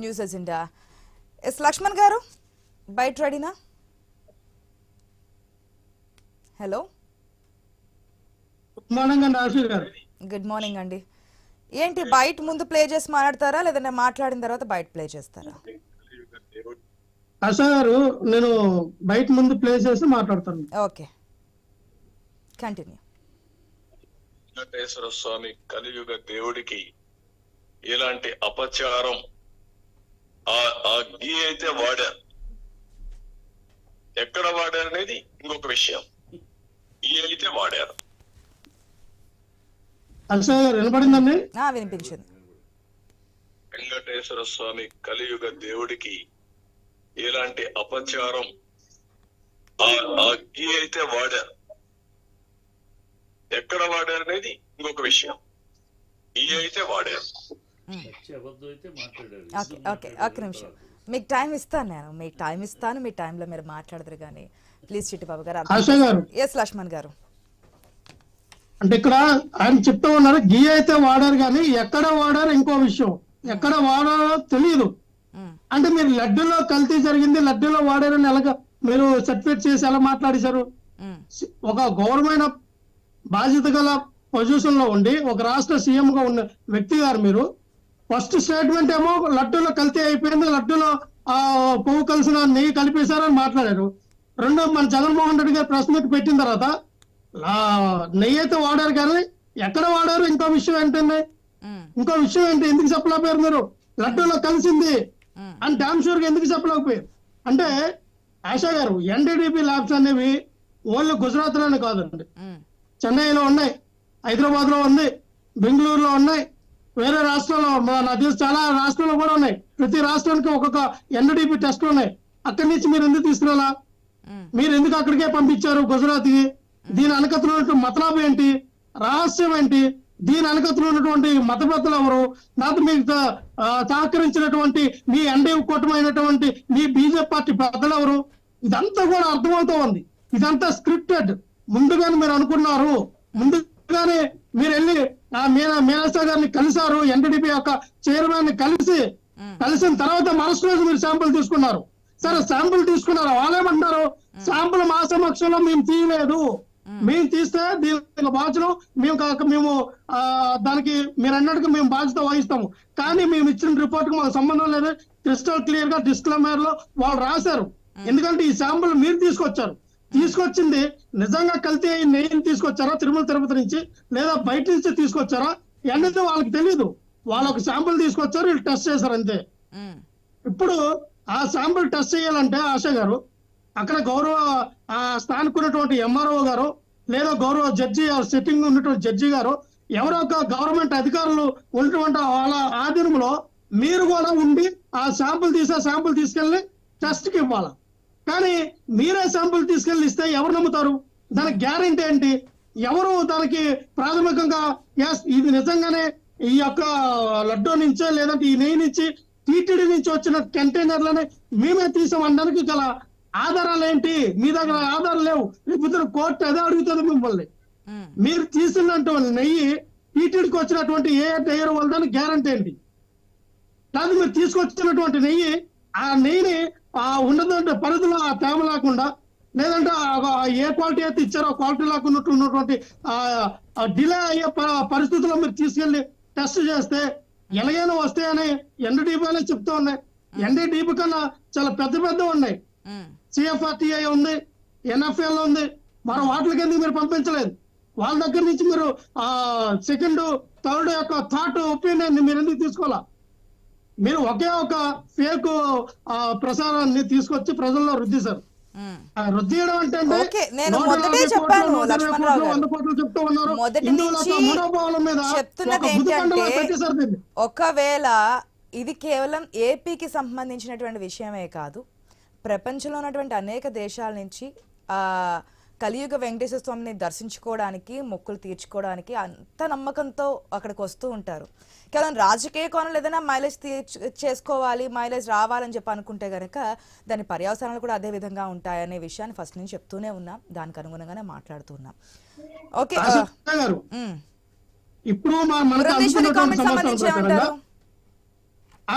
News agenda yes Laxman గారు బయట రెడీనా? హలో? గుడ్ మార్నింగ్ అండి గారు. గుడ్ మార్నింగ్ అండి. ఏంటి బయట ముందు ప్లే చేసి మాట్లాడతారా? లేదంటే మాట్లాడిన తర్వాత బయట ప్లే చేస్తారా? ఆశా గారు నేను బయట ముందు ప్లే చేసి మాట్లాడతాను. ఓకే. కంటిన్యూ వెంకటేశ్వర స్వామి కలియుగ దేవుడికి ఇలాంటి అపచారం ఆ ఆ గీ అయితే వాడారు ఎక్కడ వాడారు అనేది ఇంకొక విషయం. ఈ అయితే వాడారు. వినపడిందండి? వినిపించింది. వెంకటేశ్వర స్వామి కలియుగ దేవుడికి ఇలాంటి అపచారం? ఆ ఆ గీ అయితే వాడారు ఎక్కడ వాడారు అనేది ఇంకొక విషయం. ఈ అయితే వాడారు. ఓకే ఓకే ఒక్క నిమిషం. మీకు టైం ఇస్తాను నేను. మీకు టైం ఇస్తాను మీ టైంలో మీరు మాట్లాడదురు కానీ ప్లీజ్ చిట్టిబాబు గారు ఎస్ లక్ష్మణ్ గారు. అంటే ఇక్కడ ఆయన చెప్తూ ఉన్నారు గీ అయితే వాడారు కానీ ఎక్కడ వాడారు ఇంకో విషయం. ఎక్కడ వాడారో తెలియదు అంటే మీరు లడ్డూలో కల్తీ జరిగింది లడ్డూలో వాడారని ఎలాగ మీరు సర్టిఫికేట్ చేసి ఎలా మాట్లాడేశారు? ఒక గౌరవమైన బాధ్యత గల పొజిషన్లో ఉండి ఒక రాష్ట్ర సీఎం గా ఉన్న వ్యక్తి గారు మీరు ఫస్ట్ స్టేట్మెంట్ ఏమో లడ్డూలో కల్తీ అయిపోయింది లడ్డూలో ఆ పువ్వు కలిసిన నెయ్యి కలిపేశారని మాట్లాడారు. రెండో మన జగన్మోహన్ రెడ్డి గారు ప్రెస్ మీట్ పెట్టిన తర్వాత నెయ్యి అయితే వాడారు కానీ ఎక్కడ వాడారు? ఇంకో విషయం ఏంటండి? ఇంకో విషయం ఏంటి? ఎందుకు చెప్పలేకపోయారు మీరు? లడ్డూలో కలిసింది అని డామ్ షూర్గా ఎందుకు చెప్పలేకపోయారు? అంటే ఆశా గారు ఎన్డీడీపీ ల్యాబ్స్ అనేవి ఓన్లీ గుజరాత్లోనే కాదండి చెన్నైలో ఉన్నాయి హైదరాబాద్లో ఉంది బెంగళూరులో ఉన్నాయి వేరే రాష్ట్రాల్లో మా- నాకు తెలిసి చాలా రాష్ట్రాల్లో కూడా ఉన్నాయి. ప్రతి రాష్ట్రానికి ఒక్కొక్క ఎన్డీపీ టెస్ట్లు ఉన్నాయి. అక్కడి నుంచి మీరు ఎందుకు తీసుకురాలా? మీరు ఎందుకు అక్కడికే పంపించారు గుజరాత్కి దీని వెనకతలో ఉన్నటువంటి మతలాభం ఏంటి? రహస్యం ఏంటి? దీని వెనకతలో ఉన్నటువంటి మత పెద్దలు ఎవరు? నాకు మీకు సహకరించినటువంటి మీ ఎన్డీ కూటమైనటువంటి మీ బీజేపీ పార్టీ పెద్దలు ఎవరు? ఇదంతా కూడా అర్థమవుతూ ఉంది. ఇదంతా స్క్రిప్టెడ్ ముందుగానే మీరు అనుకున్నారు. ముందుగానే మీరు వెళ్ళి మీనాస్తా గారిని కలిశారు ఎన్డీడీపీ యొక్క చైర్మన్ కలిసి కలిసిన తర్వాత మరుసటి రోజు మీరు శాంపుల్ తీసుకున్నారు. సరే శాంపుల్ తీసుకున్నారు వాళ్ళేమంటారు శాంపుల్ మా సమక్షంలో మేము తీయలేదు. మేము. తీస్తే దీనికి బాధ్యత మేము కాక మేము దానికి మీరు అన్నట్టుగా మేము బాధ్యత వహిస్తాము. కానీ మేము ఇచ్చిన రిపోర్ట్కి మాకు సంబంధం లేదు. క్రిస్టల్ క్లియర్గా డిస్క్లైమర్లో వాళ్ళు రాశారు. ఎందుకంటే ఈ శాంపుల్ మీరు తీసుకొచ్చారు. తీసుకొచ్చింది. నిజంగా కల్తీ అయిన నెయ్యిని తీసుకొచ్చారా? తిరుమల తిరుపతి నుంచి లేదా బయట నుంచి తీసుకొచ్చారా? అనేది వాళ్ళకి తెలియదు వాళ్ళు ఒక శాంపుల్ తీసుకొచ్చారు వీళ్ళు టెస్ట్ చేశారు అంతే. ఇప్పుడు ఆ శాంపుల్ టెస్ట్ చేయాలంటే ఆశ గారు అక్కడ గౌరవ స్థానికున్నటువంటి ఎంఆర్ఓ గారు లేదా గౌరవ జడ్జి సిట్టింగ్ ఉన్నటువంటి జడ్జి గారు ఎవరో ఒక గవర్నమెంట్ అధికారులు ఉన్నటువంటి వాళ్ళ ఆధీనంలో మీరు కూడా ఉండి ఆ శాంపుల్ తీసే శాంపుల్ తీసుకెళ్ళి టెస్ట్కి ఇవ్వాలి? కానీ మీరే శాంపుల్ తీసుకెళ్ళి ఇస్తే ఎవరు నమ్ముతారు? దానికి గ్యారెంటీ ఏంటి? ఎవరు దానికి ప్రాథమికంగా ఇది నిజంగానే ఈ యొక్క లడ్డూ నుంచే లేదంటే ఈ నెయ్యి నుంచి టీటీడీ నుంచి వచ్చిన కంటైనర్లని మేమే తీసామనడానికి గల ఆధారాలు ఏంటి? మీ దగ్గర ఆధారాలు లేవు. లేకపోతే కోర్టు అదే అడుగుతుంది మిమ్మల్ని. మీరు తీసినటువంటి నెయ్యి టీటీడీకి వచ్చినటువంటి ఏ టైర్ వాళ్ళదని గ్యారంటీ ఏంటి? కాదు మీరు తీసుకొచ్చినటువంటి నెయ్యి ఆ నెయ్యిని ఆ ఉన్నటువంటి పరిధిలో ఆ తేమ లేకుండా లేదంటే ఏ క్వాలిటీ అయితే ఇచ్చారో ఆ క్వాలిటీ లేకుండా ఉన్నటువంటి ఆ డిలే అయ్యే పరిస్థితుల్లో మీరు తీసుకెళ్ళి టెస్ట్ చేస్తే ఎలాగైనా వస్తాయని ఎన్డీడీపీ చెప్తూ ఉన్నాయి. ఎన్డీడీపీ కన్నా చాలా పెద్ద పెద్ద ఉన్నాయి. సిఎఫ్ఆర్టీఐ ఉంది ఎన్ఎఫ్ఎల్ ఉంది. మరి వాటికి ఎందుకు మీరు పంపించలేదు? వాళ్ళ దగ్గర నుంచి మీరు ఆ సెకండ్ థర్డ్ యొక్క థాట్ ఒపీనియన్ మీరు ఎందుకు తీసుకోవాలా? మీరు ఒకే ఒక ఫేక్ ప్రసారాన్ని తీసుకొచ్చి ప్రజల్లో రుద్దిశారు రుద్దీయడం అంటే. వంద కోట్లు చెప్తూ ఉన్నారు మనోభావాల మీద. ఒకవేళ ఇది కేవలం ఏపీకి సంబంధించినటువంటి విషయమే కాదు ప్రపంచంలో ఉన్నటువంటి అనేక దేశాల నుంచి ఆ కలియుగ వెంకటేశ్వర స్వామిని దర్శించుకోవడానికి మొక్కులు తీర్చుకోవడానికి అంత నమ్మకంతో అక్కడికి వస్తూ ఉంటారు. కేవలం రాజకీయ కోణంలో ఏదైనా మైలేజ్ తీర్చు చేసుకోవాలి మైలేజ్ రావాలని చెప్పి అనుకుంటే గనక దాని పర్యవసానాలు కూడా అదే విధంగా ఉంటాయనే విషయాన్ని ఫస్ట్ నుంచి చెప్తూనే ఉన్నాం. దానికి అనుగుణంగానే మాట్లాడుతున్నాం ఓకే ఉమ్. ఇప్పుడు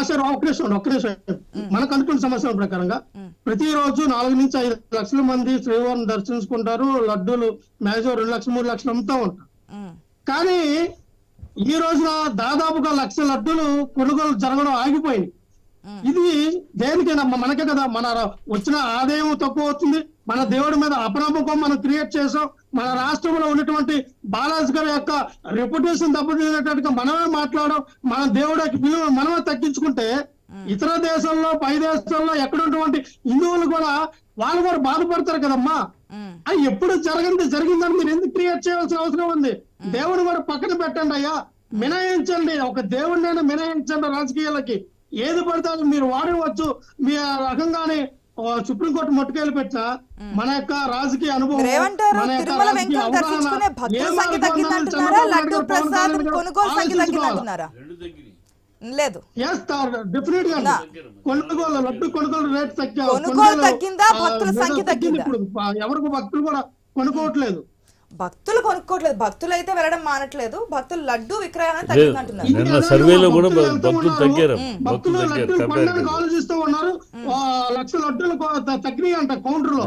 సార్ ఒక్క నిమిషం ఒక్క నిమిషం. మనకు అనుకున్న సంవత్సరం ప్రకారంగా ప్రతిరోజు నాలుగు నుంచి ఐదు లక్షల మంది శ్రీవారిని దర్శించుకుంటారు లడ్డూలు మ్యాక్సిమం రెండు లక్షలు మూడు లక్షలు అమ్ముతా ఉంటారు. కానీ ఈ రోజున దాదాపుగా లక్ష లడ్డూలు కొనుగోలు జరగడం ఆగిపోయింది. ఇది దేనికైనా మనకే కదా మన వచ్చిన ఆదాయం తక్కువ అవుతుంది. మన దేవుడి మీద అపనమ్మకం మనం క్రియేట్ చేసాం. మన రాష్ట్రంలో ఉన్నటువంటి బాలాజీ గారి యొక్క రెప్యుటేషన్ దెబ్బతినేటట్టుగా మనమే మాట్లాడడం మన దేవుడికి విలువ మనమే తగ్గించుకుంటే ఇతర దేశాల్లో పై దేశాల్లో ఎక్కడ ఉన్నటువంటి హిందువులు కూడా వాళ్ళు కూడా బాధపడతారు కదమ్మా. అది ఎప్పుడు జరగంది జరిగిందని మీరు ఎందుకు క్రియేట్ చేయాల్సిన అవసరం ఉంది? దేవుడు కూడా పక్కన పెట్టండి అయ్యా. మినహాయించండి. ఒక దేవుడినైనా మినహాయించండి రాజకీయాలకి. ఏది పడితే అది మీరు వాడవచ్చు. మీ రకంగానే సుప్రీంకోర్టు మొట్టుకెళ్ళి పెట్టినా మన యొక్క రాజకీయ అనుభవం లేదు. డెఫినెట్గా. కొనుగోలు లడ్డు కొనుగోలు రేట్ తగ్గిందా? భక్తుల సంఖ్య తగ్గిందా? ఇప్పుడు. ఎవరికి భక్తులు కూడా కొనుక్కోవట్లేదు. భక్తులు కొనుక్కోవట్లేదు భక్తులు అయితే వెళ్ళడం మానట్లేదు. భక్తులు లడ్డు విక్రయాన్ని. తగ్గిందంటున్నారు. సర్వేలో కూడా భక్తులు. తగ్గారు. భక్తులు లడ్డూలు ఆలోచిస్తూ ఉన్నారు. లక్ష లడ్డూలు తగ్గినాయి అంట కౌంటర్లో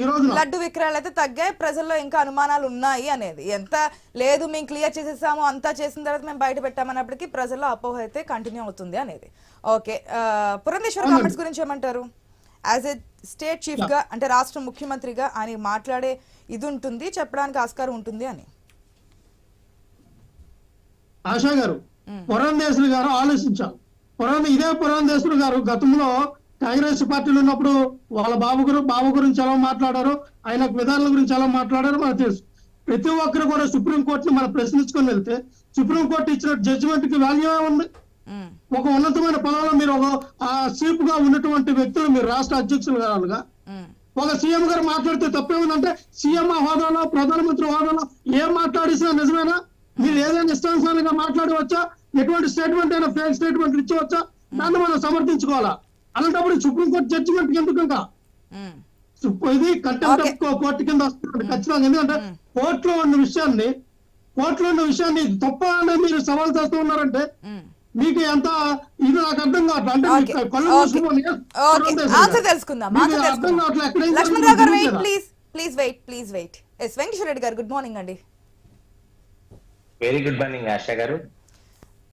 ఈ లడ్డు విక్రయాలు అయితే తగ్గాయి. ప్రజల్లో ఇంకా అనుమానాలు ఉన్నాయి అనేది. ఎంత లేదు మేము క్లియర్ చేసేసాము అంతా చేసిన తర్వాత మేము బయట పెట్టామన్నప్పటికీ ప్రజల్లో అపోహ అయితే కంటిన్యూ అవుతుంది అనేది. ఓకే. పురంధేశ్వర కామెంట్స్ గురించి ఏమంటారు? యాజ్ ఎ స్టేట్ చీఫ్గా అంటే రాష్ట్ర ముఖ్యమంత్రిగా ఆయన మాట్లాడే ఇది ఉంటుంది చెప్పడానికి ఆస్కారం ఉంటుంది అని. ఆశా గారు పురంధేశ్వరి గారు ఆలోచించాలి. పురాణ ఇదే పురంధేశ్వరి గారు గతంలో కాంగ్రెస్ పార్టీలో ఉన్నప్పుడు వాళ్ళ బాబు గురు బాబు గురించి ఎలా మాట్లాడారు ఆయన విధానాల గురించి ఎలా మాట్లాడారో మనకు తెలుసు. ప్రతి ఒక్కరు కూడా సుప్రీం కోర్టుని మనం ప్రశ్నించుకొని వెళ్తే సుప్రీం కోర్టు ఇచ్చిన జడ్జిమెంట్కి వాల్యూ ఉంది ఒక ఉన్నతమైన పదవిలో మీరు ఒక సీప్గా ఉన్నటువంటి వ్యక్తులు మీరు రాష్ట్ర అధ్యక్షులు గారుగా ఉమ్, ఒక సీఎం గారు మాట్లాడితే తప్పేముందంటే సీఎం హోదాలో ప్రధానమంత్రి హోదాలో ఏం మాట్లాడిసినా నిజమేనా? మీరు ఏదైనా ఇష్టానుసారంగా మాట్లాడవచ్చా? ఎటువంటి స్టేట్మెంట్ అయినా ఫేక్ స్టేట్మెంట్ ఇచ్చవచ్చా? దాన్ని మనం సమర్థించుకోవాలా? అలాంటప్పుడు సుప్రీంకోర్టు జడ్జిమెంట్ ఎందుకు ఇంకా ఇది కంటెంప్ట్ కోర్టు కింద వస్తుంది ఖచ్చితంగా. ఎందుకంటే కోర్టులో ఉన్న విషయాన్ని కోర్టులో ఉన్న విషయాన్ని తప్ప అని మీరు సవాల్ చేస్తూ ఉన్నారంటే. మీకు ఎంత? ఇది నాకు అర్థం కావట్లేదు అంటే కళ్ళు ఆన్సర్ తెలుసుకుందాం. అర్థం కావట్లేదు గారు వెయిట్ తెలియదు please. Please wait please wait. S Venkateswara Reddy గారు గుడ్ మార్నింగ్ అండి. వెరీ గుడ్ మార్నింగ్ ఆశా గారు.